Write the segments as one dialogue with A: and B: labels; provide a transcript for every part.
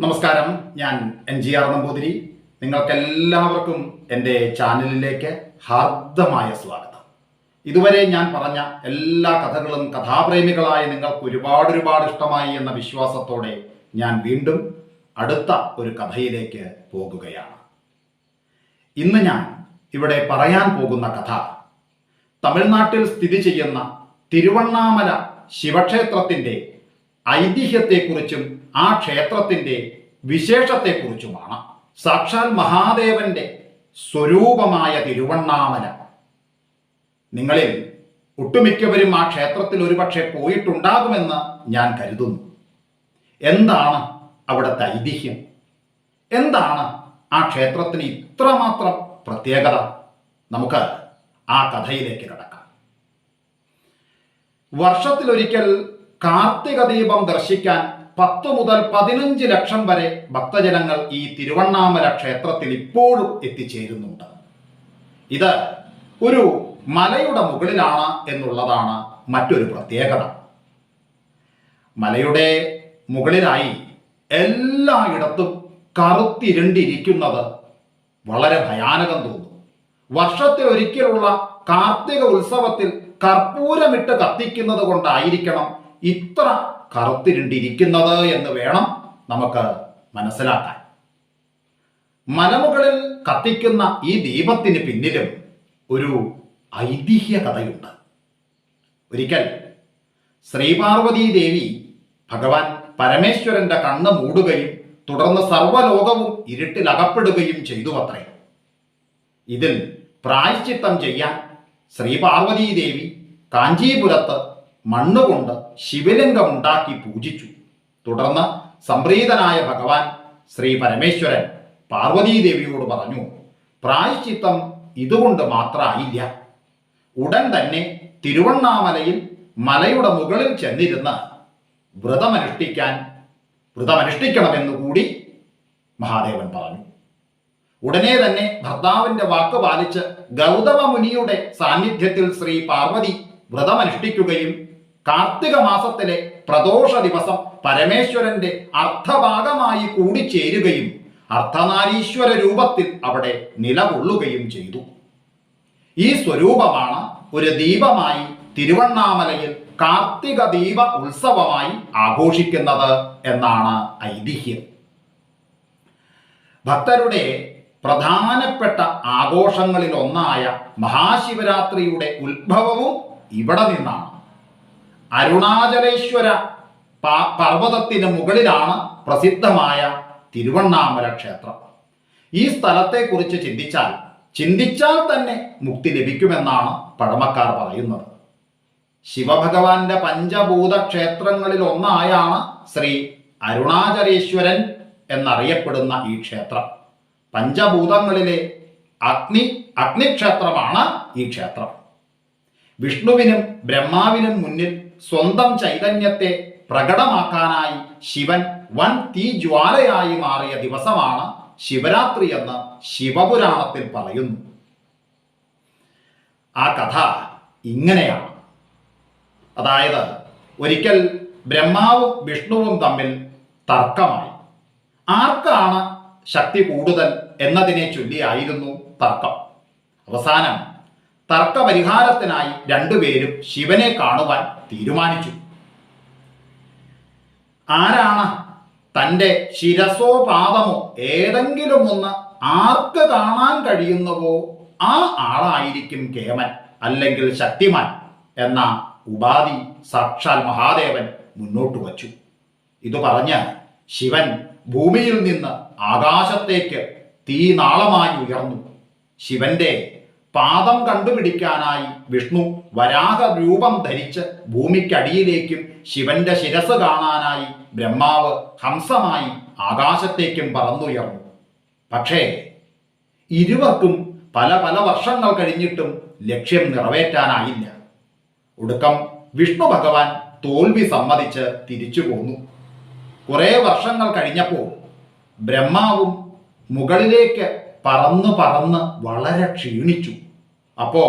A: നമസ്കാരം. ഞാൻ N G R Namboothiri. നിങ്ങൾക്കെല്ലാവർക്കും എന്റെ ചാനലിലേക്ക് ഹാർദമായ സ്വാഗതം. ഇതുവരെ ഞാൻ പറഞ്ഞ എല്ലാ കഥകളും കഥാപ്രേമികളായ നിങ്ങൾക്ക് ഒരുപാട് ഒരുപാട് ഇഷ്ടമായി എന്ന വിശ്വാസത്തോടെ ഞാൻ വീണ്ടും അടുത്ത ഒരു കഥയിലേക്ക് പോകുകയാണ്. ഇന്ന് ഞാൻ ഇവിടെ പറയാൻ പോകുന്ന കഥ തമിഴ്നാട്ടിൽ സ്ഥിതി ചെയ്യുന്ന തിരുവണ്ണാമല ശിവക്ഷേത്രത്തിന്റെ ഐതിഹ്യത്തെക്കുറിച്ചും ആ ക്ഷേത്രത്തിന്റെ വിശേഷത്തെക്കുറിച്ചുമാണ്. സാക്ഷാൽ മഹാദേവന്റെ സ്വരൂപമായ തിരുവണ്ണാമല. നിങ്ങളിൽ ഒട്ടുമിക്കവരും ആ ക്ഷേത്രത്തിൽ ഒരുപക്ഷെ പോയിട്ടുണ്ടാകുമെന്ന് ഞാൻ കരുതുന്നു. എന്താണ് അവിടുത്തെ ഐതിഹ്യം? എന്താണ് ആ ക്ഷേത്രത്തിന് ഇത്രമാത്രം പ്രത്യേകത? നമുക്ക് ആ കഥയിലേക്ക് കിടക്കാം. വർഷത്തിലൊരിക്കൽ കാർത്തിക ദീപം ദർശിക്കാൻ പത്ത് മുതൽ പതിനഞ്ച് ലക്ഷം വരെ ഭക്തജനങ്ങൾ ഈ തിരുവണ്ണാമല ക്ഷേത്രത്തിൽ ഇപ്പോഴും എത്തിച്ചേരുന്നുണ്ട്. ഇത് ഒരു മലയുടെ മുകളിലാണ് എന്നുള്ളതാണ് മറ്റൊരു പ്രത്യേകത. മലയുടെ മുകളിലായി എല്ലായിടത്തും കറുത്തിരണ്ടിരിക്കുന്നത് വളരെ ഭയാനകം തോന്നും. വർഷത്തിൽ ഒരിക്കലുള്ള കാർത്തിക ഉത്സവത്തിൽ കർപ്പൂരമിട്ട് കത്തിക്കുന്നത് കൊണ്ടായിരിക്കണം ഇത്ര കറുത്തിരുണ്ടിരിക്കുന്നത് എന്ന് വേണം നമുക്ക് മനസ്സിലാക്കാൻ. മലമുകളിൽ കത്തിക്കുന്ന ഈ ദീപത്തിന് പിന്നിലും ഒരു ഐതിഹ്യ കഥയുണ്ട്. ഒരിക്കൽ ശ്രീപാർവതീ ദേവി ഭഗവാൻ പരമേശ്വരന്റെ കണ്ണ് മൂടുകയും തുടർന്ന് സർവലോകവും ഇരുട്ടിലകപ്പെടുകയും ചെയ്തു അത്രേ ഇതിൽ പ്രായശ്ചിത്തം ചെയ്യാൻ ശ്രീപാർവതീ ദേവി കാഞ്ചീപുരത്ത് മണ്ണുകൊണ്ട് ശിവലിംഗം ഉണ്ടാക്കി പൂജിച്ചു. തുടർന്ന് സംപ്രീതനായ ഭഗവാൻ ശ്രീ പരമേശ്വരൻ പാർവതീദേവിയോട് പറഞ്ഞു പ്രായശ്ചിത്തം ഇതുകൊണ്ട് മാത്രമായില്ല ഉടൻ തന്നെ തിരുവണ്ണാമലയിൽ മലയുടെ മുകളിൽ ചെന്നിരുന്ന് വ്രതമനുഷ്ഠിക്കാൻ വ്രതമനുഷ്ഠിക്കണമെന്ന് കൂടി മഹാദേവൻ പറഞ്ഞു. ഉടനെ തന്നെ ഭർത്താവിന്റെ വാക്ക് പാലിച്ച് ഗൗതമ മുനിയുടെ സാന്നിധ്യത്തിൽ ശ്രീ പാർവതി വ്രതമനുഷ്ഠിക്കുകയും കാർത്തിക മാസത്തിലെ പ്രദോഷ ദിവസം പരമേശ്വരന്റെ അർത്ഥഭാഗമായി കൂടിച്ചേരുകയും അർത്ഥനാരീശ്വര രൂപത്തിൽ അവിടെ നിലകൊള്ളുകയും ചെയ്തു. ഈ സ്വരൂപമാണ് ഒരു ദീപമായി തിരുവണ്ണാമലയിൽ കാർത്തിക ദീപ ഉത്സവമായി ആഘോഷിക്കുന്നത് എന്നാണ് ഐതിഹ്യം. ഭക്തരുടെ പ്രധാനപ്പെട്ട ആഘോഷങ്ങളിലൊന്നായ മഹാശിവരാത്രിയുടെ ഉത്ഭവവും ഇവിടെ നിന്നാണ്. അരുണാചലേശ്വര പർവതത്തിന് മുകളിലാണ് പ്രസിദ്ധമായ തിരുവണ്ണാമല ക്ഷേത്രം. ഈ സ്ഥലത്തെ കുറിച്ച് ചിന്തിച്ചാൽ ചിന്തിച്ചാൽ തന്നെ മുക്തി ലഭിക്കുമെന്നാണ് പഴമക്കാർ പറയുന്നത്. ശിവഭഗവാന്റെ പഞ്ചഭൂത ക്ഷേത്രങ്ങളിൽ ഒന്നായാണ് ശ്രീ അരുണാചലേശ്വരൻ എന്നറിയപ്പെടുന്ന ഈ ക്ഷേത്രം. പഞ്ചഭൂതങ്ങളിലെ അഗ്നി അഗ്നിക്ഷേത്രമാണ് ഈ ക്ഷേത്രം. വിഷ്ണുവിനും ബ്രഹ്മാവിനും മുന്നിൽ സ്വന്തം ചൈതന്യത്തെ പ്രകടമാക്കാനായി ശിവൻ വൻ തീജ്വാലയായി മാറിയ ദിവസമാണ് ശിവരാത്രി എന്ന് ശിവപുരാണത്തിൽ പറയുന്നു. ആ കഥ ഇങ്ങനെയാണ്. അതായത് ഒരിക്കൽ ബ്രഹ്മാവും വിഷ്ണുവും തമ്മിൽ തർക്കമായി. ആർക്കാണ് ശക്തി കൂടുതൽ എന്നതിനെ ചൊല്ലിയായിരുന്നു തർക്കം. അവസാനം തർക്കപരിഹാരത്തിനായി രണ്ടുപേരും ശിവനെ കാണുവാൻ തീരുമാനിച്ചു. ആരാണ് തന്റെ ശിരസോ പാദമോ ഏതെങ്കിലും ഒന്ന് ആർക്ക് കാണാൻ കഴിയുന്നുവോ ആ ആളായിരിക്കും കേമൻ അല്ലെങ്കിൽ ശക്തിമാൻ എന്ന ഉപാധി സാക്ഷാൽ മഹാദേവൻ മുന്നോട്ട് വച്ചു. ഇത് പറഞ്ഞ് ശിവൻ ഭൂമിയിൽ നിന്ന് ആകാശത്തേക്ക് തീനാളമായി ഉയർന്നു. ശിവന്റെ പാദം കണ്ടുപിടിക്കാനായി വിഷ്ണു വരാഹ രൂപം ധരിച്ച് ഭൂമിക്കടിയിലേക്കും ശിവന്റെ ശിരസ് കാണാനായി ബ്രഹ്മാവ് ഹംസമായി ആകാശത്തേക്കും പറന്നുയർന്നു. പക്ഷേ ഇരുവർക്കും പല പല വർഷങ്ങൾ കഴിഞ്ഞിട്ടും ലക്ഷ്യം നിറവേറ്റാനായില്ല. ഒടുക്കം വിഷ്ണു ഭഗവാൻ തോൽവി സമ്മതിച്ച് തിരിച്ചു പോന്നു. കുറെ വർഷങ്ങൾ കഴിഞ്ഞപ്പോൾ ബ്രഹ്മാവും മുകളിലേക്ക് പറന്ന് പറന്ന് വളരെ ക്ഷീണിച്ചു. അപ്പോ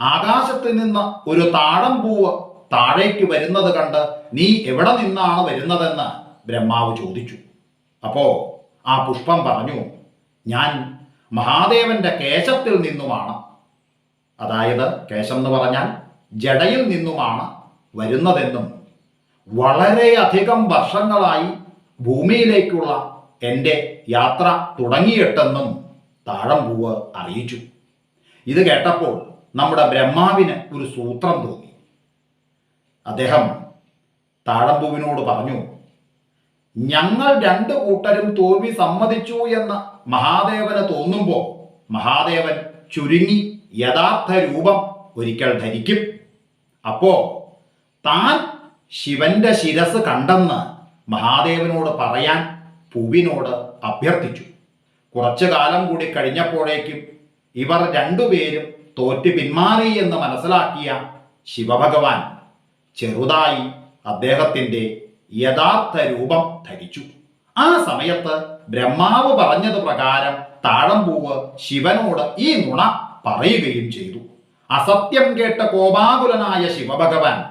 A: ആകാശത്ത് നിന്ന് ഒരു താഴം പൂവ് താഴേക്ക് വരുന്നത് കണ്ട് നീ എവിടെ നിന്നാണ് വരുന്നതെന്ന് ബ്രഹ്മാവ് ചോദിച്ചു. അപ്പോ ആ പുഷ്പം പറഞ്ഞു ഞാൻ മഹാദേവന്റെ കേശത്തിൽ നിന്നുമാണ്. അതായത് കേശം എന്ന് പറഞ്ഞാൽ ജടയിൽ നിന്നുമാണ് വരുന്നതെന്നും വളരെയധികം വർഷങ്ങളായി ഭൂമിയിലേക്കുള്ള എന്റെ യാത്ര തുടങ്ങിയിട്ടെന്നും താഴമ്പൂവ് അറിയിച്ചു. ഇത് കേട്ടപ്പോൾ നമ്മുടെ ബ്രഹ്മാവിന് ഒരു സൂത്രം തോന്നി. അദ്ദേഹം താഴമ്പൂവിനോട് പറഞ്ഞു ഞങ്ങൾ രണ്ടു കൂട്ടരും തോൽവി സമ്മതിച്ചു എന്ന് മഹാദേവന് തോന്നുമ്പോൾ മഹാദേവൻ ചുരുങ്ങി യഥാർത്ഥ രൂപം ഒരിക്കൽ ധരിക്കും. അപ്പോ താൻ ശിവന്റെ ശിരസ് കണ്ടെന്ന് മഹാദേവനോട് പറയാൻ പൂവിനോട് അഭ്യർത്ഥിച്ചു. കുറച്ചു കാലം കൂടി കഴിഞ്ഞപ്പോഴേക്കും ഇവർ രണ്ടുപേരും തോറ്റ് പിന്മാറി എന്ന് മനസ്സിലാക്കിയ ശിവഭഗവാൻ ചെറുതായി അദ്ദേഹത്തിന്റെ യഥാർത്ഥ രൂപം ധരിച്ചു. ആ സമയത്ത് ബ്രഹ്മാവ് പറഞ്ഞത് പ്രകാരം താഴമ്പൂവ് ശിവനോട് ഈ നുണ പറയുകയും ചെയ്തു. അസത്യം കേട്ട കോപാകുലനായ ശിവഭഗവാൻ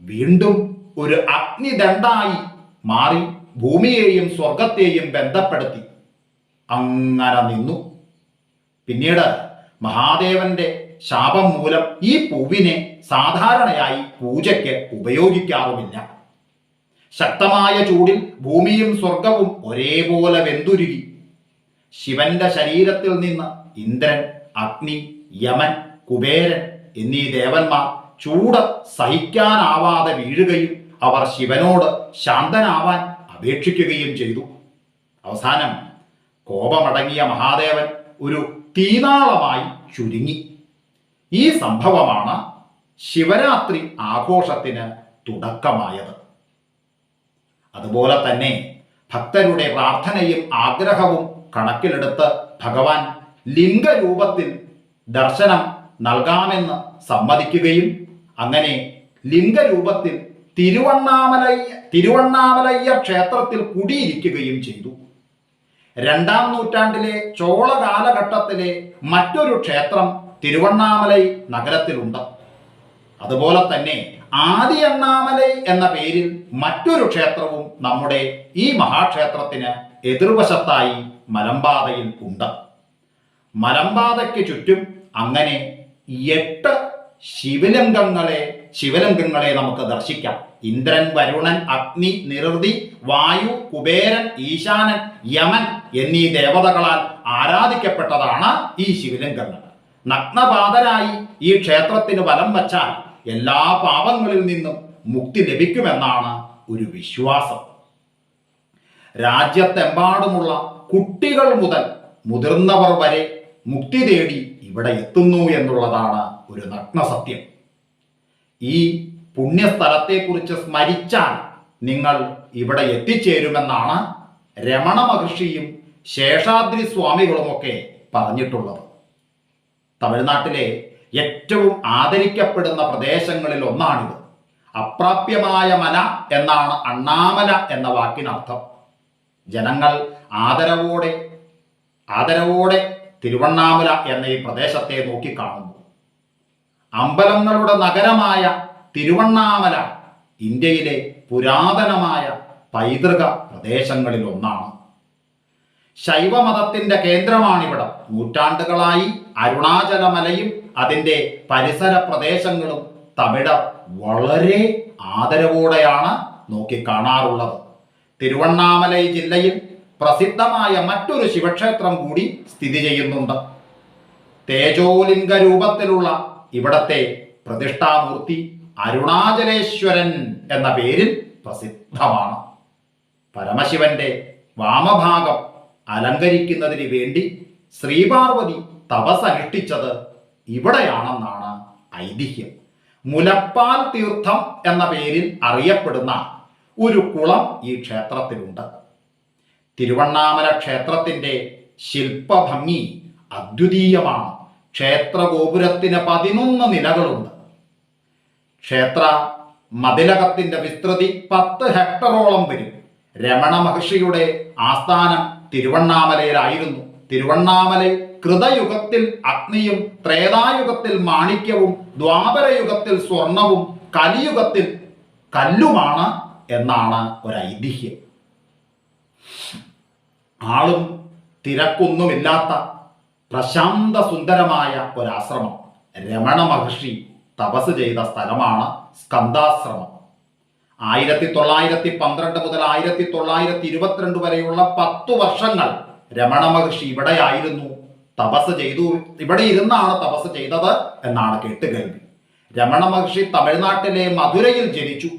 A: വീണ്ടും ഒരു അഗ്നിദണ്ഡായി മാറി ഭൂമിയെയും സ്വർഗത്തെയും ബന്ധപ്പെടുത്തി. അങ്ങനെ നിന്നു. പിന്നീട് മഹാദേവന്റെ ശാപം മൂലം ഈ പൂവിനെ സാധാരണയായി പൂജയ്ക്ക് ഉപയോഗിക്കാറുമില്ല. ശക്തമായ ചൂടിൽ ഭൂമിയും സ്വർഗവും ഒരേപോലെ വെന്തുരുകി. ശിവന്റെ ശരീരത്തിൽ നിന്ന് ഇന്ദ്രൻ അഗ്നി യമൻ കുബേരൻ എന്നീ ദേവന്മാർ ചൂട് സഹിക്കാനാവാതെ വീഴുകയും അവർ ശിവനോട് ശാന്തനാവാൻ അപേക്ഷിക്കുകയും ചെയ്തു. അവസാനം കോപമടങ്ങിയ മഹാദേവൻ ഒരു തീനാളമായി ചുരുങ്ങി. ഈ സംഭവമാണ് ശിവരാത്രി ആഘോഷത്തിന് തുടക്കമായത്. അതുപോലെ തന്നെ ഭക്തരുടെ പ്രാർത്ഥനയും ആഗ്രഹവും കണക്കിലെടുത്ത് ഭഗവാൻ ലിംഗരൂപത്തിൽ ദർശനം നൽകാമെന്ന് സമ്മതിക്കുകയും അങ്ങനെ ലിംഗരൂപത്തിൽ തിരുവണ്ണാമലയ്യ തിരുവണ്ണാമലയ്യ ക്ഷേത്രത്തിൽ കുടിയിരിക്കുകയും ചെയ്തു. രണ്ടാം നൂറ്റാണ്ടിലെ ചോള കാലഘട്ടത്തിലെ മറ്റൊരു ക്ഷേത്രം തിരുവണ്ണാമലൈ നഗരത്തിലുണ്ട്. അതുപോലെ തന്നെ ആദി അണ്ണാമലൈ എന്ന പേരിൽ മറ്റൊരു ക്ഷേത്രവും നമ്മുടെ ഈ മഹാക്ഷേത്രത്തിന് എതിർവശത്തായി മലമ്പാതയിൽ ഉണ്ട്. മലമ്പാതയ്ക്ക് ചുറ്റും അങ്ങനെ എട്ട് ശിവലിംഗങ്ങളെ ശിവലിംഗങ്ങളെ നമുക്ക് ദർശിക്കാം. ഇന്ദ്രൻ വരുണൻ അഗ്നി നിറുതി വായു കുബേരൻ ഈശാനൻ യമൻ എന്നീ ദേവതകളാൽ ആരാധിക്കപ്പെട്ടതാണ് ഈ ശിവലിംഗങ്ങൾ. നഗ്നപാതരായി ഈ ക്ഷേത്രത്തിന് വലം വച്ചാൽ എല്ലാ പാപങ്ങളിൽ നിന്നും മുക്തി ലഭിക്കുമെന്നാണ് ഒരു വിശ്വാസം. രാജ്യത്തെമ്പാടുമുള്ള കുട്ടികൾ മുതൽ മുതിർന്നവർ വരെ മുക്തി തേടി ഇവിടെ എത്തുന്നു എന്നുള്ളതാണ് ഒരു നഗ്നസത്യം. ഈ പുണ്യസ്ഥലത്തെക്കുറിച്ച് സ്മരിച്ചാൽ നിങ്ങൾ ഇവിടെ എത്തിച്ചേരുമെന്നാണ് രമണ മഹർഷിയും ശേഷാദ്രി സ്വാമികളുമൊക്കെ പറഞ്ഞിട്ടുള്ളത്. തമിഴ്നാട്ടിലെ ഏറ്റവും ആദരിക്കപ്പെടുന്ന പ്രദേശങ്ങളിൽ ഒന്നാണിത്. അപ്രാപ്യമായ മന എന്നാണ് അണ്ണാമല എന്ന വാക്കിനർത്ഥം. ജനങ്ങൾ ആദരവോടെ ആദരവോടെ തിരുവണ്ണാമല എന്ന ഈ പ്രദേശത്തെ നോക്കിക്കാണുന്നു അമ്പലങ്ങളുടെ നഗരമായ തിരുവണ്ണാമല ഇന്ത്യയിലെ പുരാതനമായ പൈതൃക പ്രദേശങ്ങളിൽ ഒന്നാണ്. ശൈവമതത്തിന്റെ കേന്ദ്രമാണിവിടം. നൂറ്റാണ്ടുകളായി അരുണാചലമലയും അതിന്റെ പരിസര പ്രദേശങ്ങളും തമിഴർ വളരെ ആദരവോടെയാണ് നോക്കിക്കാണാറുള്ളത്. തിരുവണ്ണാമലൈ ജില്ലയിൽ പ്രസിദ്ധമായ മറ്റൊരു ശിവക്ഷേത്രം കൂടി സ്ഥിതി ചെയ്യുന്നുണ്ട്. തേജോലിംഗ രൂപത്തിലുള്ള ഇവിടത്തെ പ്രതിഷ്ഠാമൂർത്തി അരുണാചലേശ്വരൻ എന്ന പേരിൽ പ്രസിദ്ധമാണ്. പരമശിവന്റെ വാമഭാഗം അലങ്കരിക്കുന്നതിന് വേണ്ടി ശ്രീപാർവതി തപസനുഷ്ഠിച്ചത് ഇവിടെയാണെന്നാണ് ഐതിഹ്യം. മുലപ്പാൽ തീർത്ഥം എന്ന പേരിൽ അറിയപ്പെടുന്ന ഒരു കുളം ഈ ക്ഷേത്രത്തിലുണ്ട്. തിരുവണ്ണാമല ക്ഷേത്രത്തിന്റെ ശില്പഭംഗി അദ്വിതീയമാണ്. ക്ഷേത്ര ഗോപുരത്തിന് പതിനൊന്ന് നിലകളുണ്ട്. ക്ഷേത്ര മതിലകത്തിന്റെ വിസ്തൃതി പത്ത് ഹെക്ടറോളം വരും. രമണ മഹർഷിയുടെ ആസ്ഥാനം തിരുവണ്ണാമലയിലായിരുന്നു. തിരുവണ്ണാമല കൃതയുഗത്തിൽ അഗ്നിയും ത്രേതായുഗത്തിൽ മാണിക്യവും ദ്വാപരയുഗത്തിൽ സ്വർണവും കലിയുഗത്തിൽ കല്ലുമാണ് എന്നാണ് ഒരു ഐതിഹ്യം ആളും തിരക്കൊന്നുമില്ലാത്ത പ്രശാന്ത സുന്ദരമായ ഒരാശ്രമം. രമണ മഹർഷി തപസ് ചെയ്ത സ്ഥലമാണ് സ്കന്ധാശ്രമം ആയിരത്തി തൊള്ളായിരത്തി പന്ത്രണ്ട് മുതൽ ആയിരത്തി തൊള്ളായിരത്തി ഇരുപത്തിരണ്ട് വരെയുള്ള പത്തു വർഷങ്ങൾ രമണ മഹർഷി ഇവിടെയായിരുന്നു. തപസ് ചെയ്തു. ഇവിടെ ഇരുന്നാണ് തപസ് ചെയ്തത് എന്നാണ് കേട്ടുകേൾവി. രമണ മഹർഷി തമിഴ്നാട്ടിലെ മധുരയിൽ ജനിച്ചു.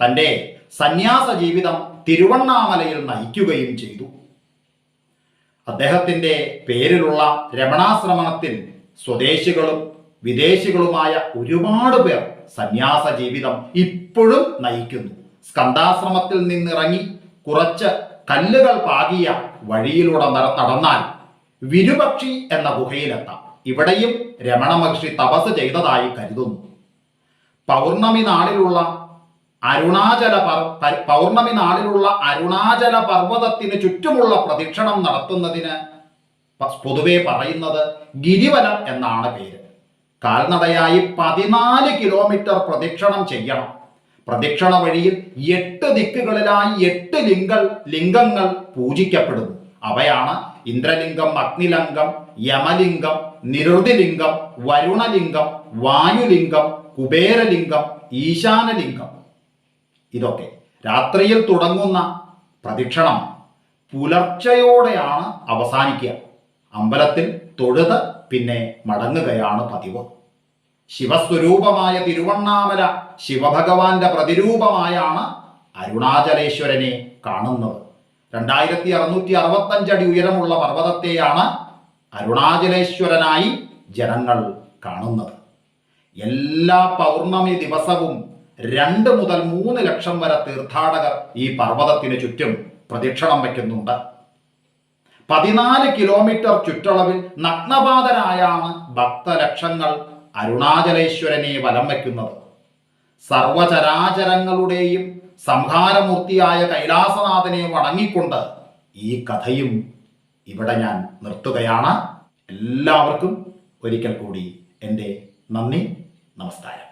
A: തന്റെ സന്യാസ ജീവിതം തിരുവണ്ണാമലയിൽ നയിക്കുകയും ചെയ്തു. അദ്ദേഹത്തിന്റെ പേരിലുള്ള രമണാശ്രമണത്തിൽ സ്വദേശികളും വിദേശികളുമായ ഒരുപാട് പേർ സന്യാസ ജീവിതം ഇപ്പോഴും നയിക്കുന്നു. സ്കന്ധാശ്രമത്തിൽ നിന്നിറങ്ങി കുറച്ച് കല്ലുകൾ പാകിയ വഴിയിലൂടെ നട- നടന്നാൽ വിരുപക്ഷി എന്ന ഗുഹയിലെത്താം. ഇവിടെയും രമണ മഹർഷി തപസ് ചെയ്തതായി കരുതുന്നു. പൗർണമി നാളിലുള്ള അരുണാചല പൗർണമി നാളിലുള്ള അരുണാചല പർവതത്തിന് ചുറ്റുമുള്ള പ്രദക്ഷിണം നടത്തുന്നതിന് പൊതുവെ പറയുന്നത് ഗിരിവനം എന്നാണ് പേര്. കാൽനടയായി പതിനാല് കിലോമീറ്റർ പ്രദക്ഷിണം ചെയ്യണം. പ്രദക്ഷിണ വഴിയിൽ എട്ട് ദിക്കുകളിലായി എട്ട് ലിംഗ ലിംഗങ്ങൾ പൂജിക്കപ്പെടുന്നു. അവയാണ് ഇന്ദ്രലിംഗം അഗ്നിലിംഗം യമലിംഗം നിരുതിലിംഗം വരുണലിംഗം വായുലിംഗം കുബേരലിംഗം ഈശാനലിംഗം. ഇതൊക്കെ. രാത്രിയിൽ തുടങ്ങുന്ന പ്രദക്ഷിണം പുലർച്ചയോടെയാണ് അവസാനിക്കുക. അമ്പലത്തിൽ തൊഴുത് പിന്നെ മടങ്ങുകയാണ് പതിവ്. ശിവസ്വരൂപമായ തിരുവണ്ണാമല ശിവഭഗവാന്റെ പ്രതിരൂപമായാണ് അരുണാചലേശ്വരനെ കാണുന്നത്. രണ്ടായിരത്തി അറുന്നൂറ്റി അറുപത്തഞ്ചടി ഉയരമുള്ള പർവതത്തെയാണ് അരുണാചലേശ്വരനായി ജനങ്ങൾ കാണുന്നത്. എല്ലാ പൗർണമി ദിവസവും രണ്ട് മുതൽ മൂന്ന് ലക്ഷം വരെ തീർത്ഥാടകർ ഈ പർവതത്തിന് ചുറ്റും പ്രദക്ഷിണം വയ്ക്കുന്നുണ്ട്. പതിനാല് കിലോമീറ്റർ ചുറ്റളവിൽ നഗ്നപാതരായാണ് ഭക്തലക്ഷങ്ങൾ അരുണാചലേശ്വരനെ വലം വയ്ക്കുന്നത്. സർവചരാചരങ്ങളുടെയും സംഹാരമൂർത്തിയായ കൈലാസനാഥനെ വണങ്ങിക്കൊണ്ട് ഈ കഥയും ഇവിടെ ഞാൻ നിർത്തുകയാണ്. എല്ലാവർക്കും ഒരിക്കൽ കൂടി എന്റെ നന്ദി നമസ്കാരം.